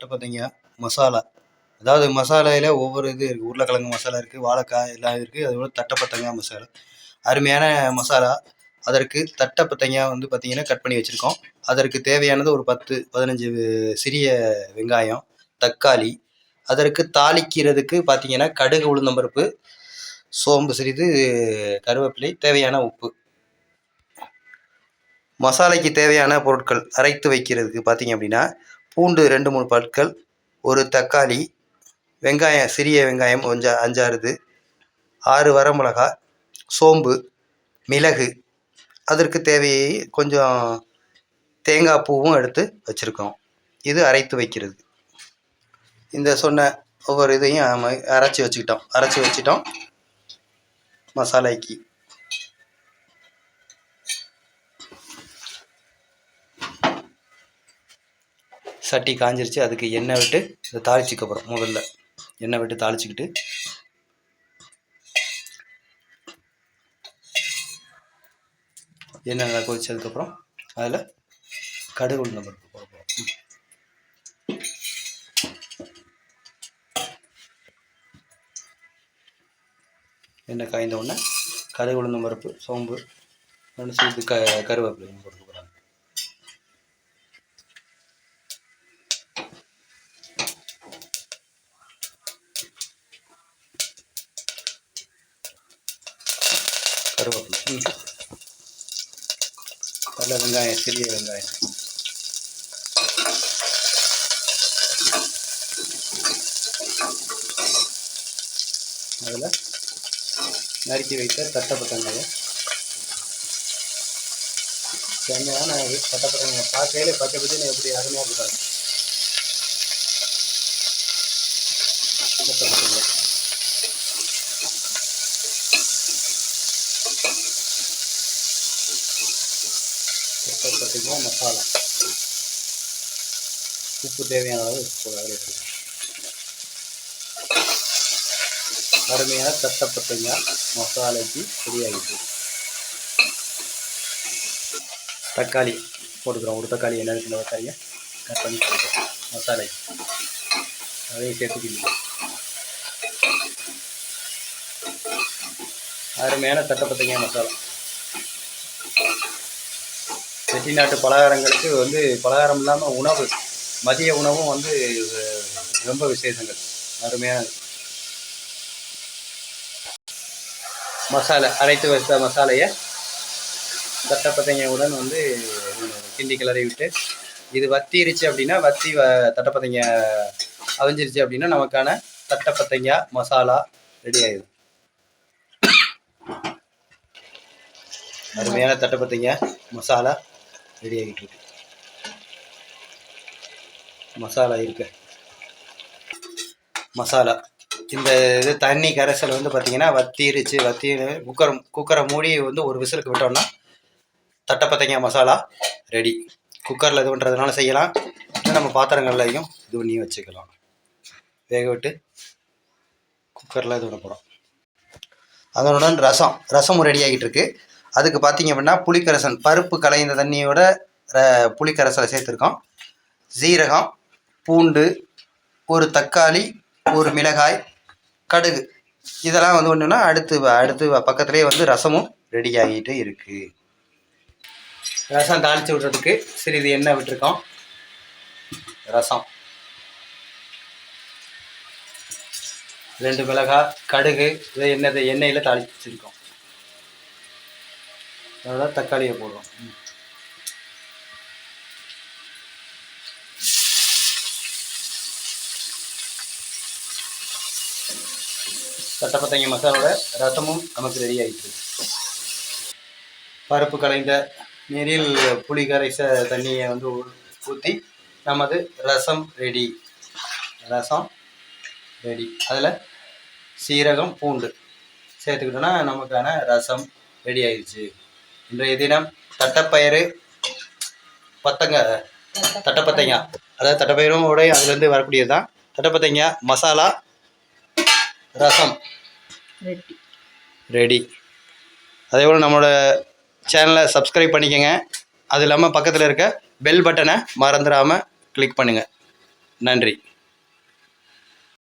தட்டைப்பத்தைங்க மசாலா. அதாவது மசாலையில் ஒவ்வொரு இது இருக்குது உருளைக்கிழங்கு மசாலா இருக்குது வாழைக்காய் எல்லாம் இருக்குது அதோட தட்டைப்பத்தங்காய் மசாலா. அருமையான மசாலா. அதற்கு தட்டைப்பத்தங்காய் வந்து பார்த்திங்கன்னா கட் பண்ணி வச்சுருக்கோம். அதற்கு தேவையானது ஒரு பத்து பதினஞ்சு சிறிய வெங்காயம் தக்காளி. அதற்கு தாளிக்கிறதுக்கு பார்த்தீங்கன்னா கடுகு உளுந்தம்பருப்பு சோம்பு சிறிது கருவேப்பிலை தேவையான உப்பு. மசாலைக்கு தேவையான பொருட்கள் அரைத்து வைக்கிறதுக்கு பார்த்தீங்க அப்படின்னா பூண்டு ரெண்டு மூணு பற்கள் ஒரு தக்காளி வெங்காயம் சிறிய வெங்காயம் கொஞ்சம் அஞ்சாறுது ஆறு வரமிளகா சோம்பு மிளகு அதற்கு தேவையை கொஞ்சம் தேங்காய் பூவும் எடுத்து வச்சுருக்கோம். இது அரைத்து வைக்கிறது. இந்த சொன்ன ஒவ்வொரு இதையும் அரைச்சி வச்சுக்கிட்டோம். அரைச்சி வச்சிட்டோம். மசாலாக்கி சட்டி காஞ்சிருச்சு. அதுக்கு எண்ணெய் விட்டு இதை தாளிச்சிக்க போகிறோம் முதல்ல. எண்ணெய் விட்டு தாளிச்சிக்கிட்டு. எண்ணெய் நல்லா கொதிச்சதுக்கப்புறம் அதில் கடுகு உளுந்த பருப்பு போட போகிறோம் எண்ணெய் காய்ந்த உடனே கடுகு உளுந்த பருப்பு சோம்பு சேர்த்து க கருவேப்பிலையும் போடுறோம். கருவேப்பிலை. ம். நல்ல வெங்காயம் சிறிய வெங்காயம். அதில் நறுக்கி வைத்த தட்டப்பட்டங்காயை செம்மையான இது பார்க்கையிலே பச்சை பச்சைன்னு எப்படி அருமையாக இருக்காங்க தட்டப்பட்டங்க தட்டப்பட்டங்க மசாலா. உப்பு தேவையான அளவு உப்பு அதில் அருமையாக அருமையான தட்டப்பட்டங்க மசாலைக்கு ரெடியாகிட்டு தக்காளி போட்டுக்கிறோம். ஒரு தக்காளி என்ன இருக்கிற தக்காளியை கட் பண்ணி போட்டுக்கிறோம். மசாலை அதையும் சேர்த்துக்கிங்க அருமையான தட்டப்பட்டங்க மசாலா. செட்டிநாட்டு பலகாரங்களுக்கு வந்து பலகாரம் இல்லாமல் உணவு மதிய உணவும் வந்து ரொம்ப விசேஷங்கள். அருமையானது மசாலா அரைத்து வைத்த மசாலையை தட்டப்பத்தைங்கவுடன் வந்து கிண்டி கிளறி விட்டு இது வத்திருச்சு அப்படின்னா வத்தி வ தட்டப்பத்தைங்க அவிஞ்சிருச்சு அப்படின்னா நமக்கான தட்டப்பத்தைங்க மசாலா ரெடி ஆயிடும். அருமையான தட்டப்பத்தைங்க மசாலா ரெடி ஆகிட்டு இருக்கு. மசாலா இருக்கு. மசாலா. இந்த இது தண்ணி கரைசல் வந்து பார்த்தீங்கன்னா வத்திருச்சு வத்தி குக்கர் குக்கரை மூடி வந்து ஒரு விசிலுக்கு விட்டோம்னா தட்டப்பத்தைங்க மசாலா ரெடி குக்கரில் இது பண்ணுறதுனால செய்யலாம். நம்ம பாத்திரங்கள்லையும் இது பண்ணி வச்சுக்கலாம். வேக விட்டு குக்கரில் இது பண்ண போகிறோம் அதனுடன் ரசம் ரசமும் ரெடி ஆகிட்டு இருக்கு. அதுக்கு பார்த்தீங்க அப்படின்னா புளிக்கரசன் பருப்பு கலைந்த தண்ணியோட ர- புளிக்கரசலை சேர்த்துருக்கோம் சீரகம் பூண்டு ஒரு தக்காளி ஒரு மிளகாய் கடுகு. இதெல்லாம் வந்து ஒன்றுன்னா அடுத்து வ- அடுத்து பக்கத்துலேயே வந்து ரசமும் ரெடி ஆகிட்டு இருக்குது ரசம் தாளித்து விடுறதுக்கு சிறிது எண்ணெய் விட்டுருக்கோம். ரசம். ரெண்டு மிளகாய் கடுகு இதை எண்ணெய் எண்ணெயில் தாளித்து வச்சுருக்கோம் அதோட தக்காளியை போடுறோம். சட்டப்பத்தங்க மசாலோட ரசமும் நமக்கு ரெடி ஆகிட்டு பருப்பு கலைந்த நீரில் புளி கரைச தண்ணியை வந்து ஊற்றி நமது ரசம் ரெடி ரசம் ரெடி அதில் சீரகம் பூண்டு சேர்த்துக்கிட்டோன்னா நமக்கான ரசம் ரெடி ஆயிடுச்சு. இன்றைய தினம் தட்டைப்பயிறு பத்தங்க தட்டைப்பத்தைங்க. அதாவது தட்டைப்பயிரும் உடைய அதுலேருந்து வரக்கூடியது தான். தட்டைப்பத்தைங்க மசாலா ரசம். ரெடி. அதே போல் நம்மளோட சேனலை சப்ஸ்கிரைப் பண்ணிக்கோங்க. அது இல்லாமல் பக்கத்தில் இருக்க பெல் பட்டனை மறந்துடாமல் கிளிக் பண்ணுங்கள் நன்றி.